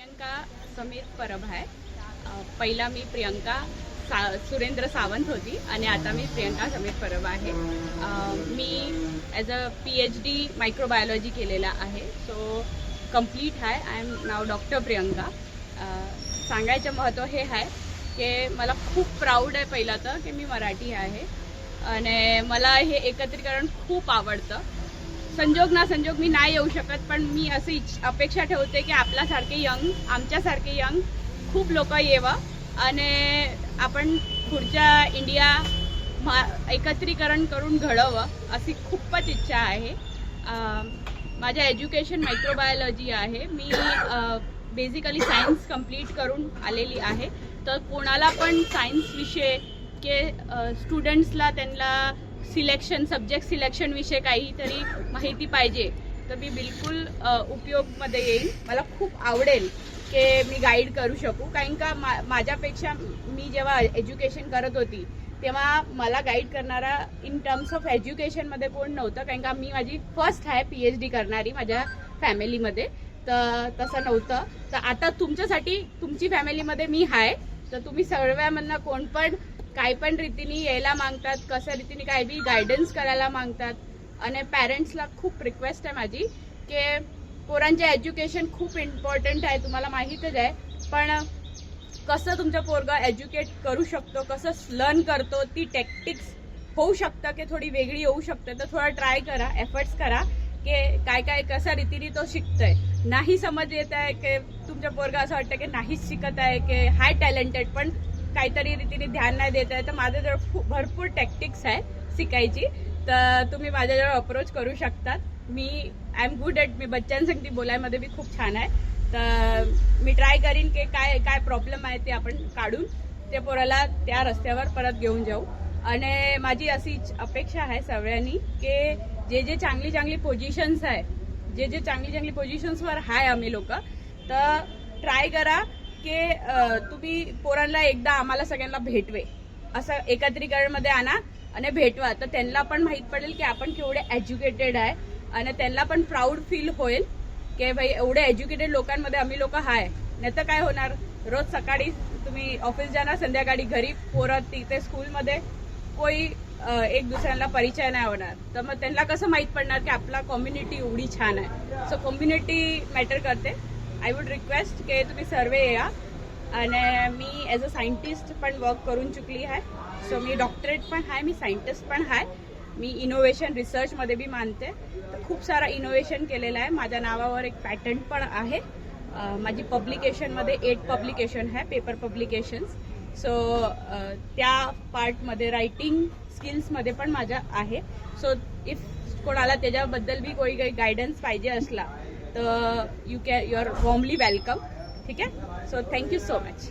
प्रियंका समीर परब आहे. पहिला मी प्रियंका सा सुरेंद्र सावंत होती आणि आता मी प्रियंका समीर परब आहे. मी as a P H D microbiology केलेला आहे. सो कंप्लीट आहे. आय एम नाव डॉक्टर प्रियंका. सांगायचं महत्त्व हे आहे की मला खूप प्राऊड आहे पहिला तर की मी मराठी आहे. आणि मला हे एकत्रीकरण खूप आवडतं. संजोग ना संजोग मी नाही येऊ शकत पण मी अशी इच्छ- अपेक्षा ठेवते की आपल्यासारखे यंग आमच्यासारखे यंग खूप लोक येवं. आणि आपण पुढच्या इंडिया मा एकत्रीकरण करून घडवं अशी खूपच इच्छा आहे. माझ्या एज्युकेशन मायक्रोबायोलॉजी आहे. मी बेसिकली सायन्स कंप्लीट करून आलेली आहे. तर कोणाला पण सायन्स विषय के स्टुडंट्सला त्यांना सिलेक्शन सब्जेक्ट सिलेक्शन विषय काहीतरी माहिती पाहिजे तर मी बिलकुल उपयोगमध्ये येईल मला खूप आवडेल की मी गाईड करू शकू. कारण का मा माझ्यापेक्षा मी जेव्हा एज्युकेशन करत होती तेव्हा मला गाईड करणारा इन टर्म्स ऑफ एज्युकेशनमध्ये कोण नव्हतं. कारण का मी माझी फर्स्ट आहे पी एच डी करणारी माझ्या फॅमिलीमध्ये तर तसं नव्हतं. तर आता तुमच्यासाठी तुमची फॅमिलीमध्ये मी आहे. तर तुम्ही सर्वांमधनं कोण पण काय पण रीतीने यायला मागतात कशा रीतीने काय बी गायडन्स करायला मागतात. आणि पॅरेंट्सला खूप रिक्वेस्ट आहे माझी की पोरांचे एज्युकेशन खूप इम्पॉर्टंट आहे तुम्हाला माहीतच आहे. पण कसं तुमचं पोरगं एज्युकेट करू शकतो कसं लर्न करतो ती टेक्टिक्स होऊ शकतं की थोडी वेगळी होऊ शकते. तर थोडा ट्राय करा एफर्ट्स करा की काय काय कशा रीतीने तो शिकतोय. नाही समज येत आहे की तुमच्या पोरगा असं वाटतं की नाहीच शिकत आहे की हाय टॅलेंटेड पण काहीतरी रीतीने ध्यान नाही देत आहे. तर माझ्याजवळ खूप भरपूर टॅक्टिक्स आहे शिकायची. तर तुम्ही माझ्याजवळ अप्रोच करू शकतात. मी आय एम गुड ॲट मी बच्चांसाठी बोलायमध्ये बी खूप छान आहे. तर मी ट्राय करीन की काय काय प्रॉब्लेम आहे ते आपण काढून त्या पोराला त्या रस्त्यावर परत घेऊन जाऊ. आणि माझी अशी अपेक्षा आहे सगळ्यांनी की जे जे चांगली चांगली पोझिशन्स आहे जे जे चांगली चांगली पोझिशन्सवर आहे आम्ही लोक तर ट्राय करा. की तुम्ही पोरांना एकदा आम्हाला सगळ्यांना भेटवे. असं एकत्रीकरणमध्ये आणा आणि भेटवा. तर त्यांना पण माहीत पडेल की आपण केवढे एज्युकेटेड आहे आणि त्यांना पण प्राऊड फील होईल की भाई एवढे एज्युकेटेड लोकांमध्ये आम्ही लोक आहे नाही तर काय होणार? रोज सकाळी तुम्ही ऑफिस जाणार संध्याकाळी घरी पोरं तिथे स्कूलमध्ये. कोई एक दुसऱ्यांना परिचय नाही होणार. तर मग त्यांना कसं माहीत पडणार की आपला कम्युनिटी एवढी छान आहे? सो कम्युनिटी मॅटर करते. आय वुड रिक्वेस्ट की तुम्ही सर्वे या आणि मी ॲज अ सायंटिस्ट पण वर्क करून चुकली आहे सो मी डॉक्टरेट पण आहे मी सायंटिस्ट पण आहे मी इनोव्हेशन रिसर्चमध्ये बी मानते तर खूप सारा इनोव्हेशन केलेलं आहे माझ्या नावावर एक पॅटर्न पण आहे माझी पब्लिकेशनमध्ये एट पब्लिकेशन आहे पेपर पब्लिकेशन्स सो त्या पार्टमध्ये रायटिंग स्किल्समध्ये पण माझ्या आहे सो इफ कोणाला त्याच्याबद्दल बी कोणी काही गायडन्स पाहिजे असला तर यू कॅ यू आर वॉर्मली वेलकम ठीक आहे? So thank you so much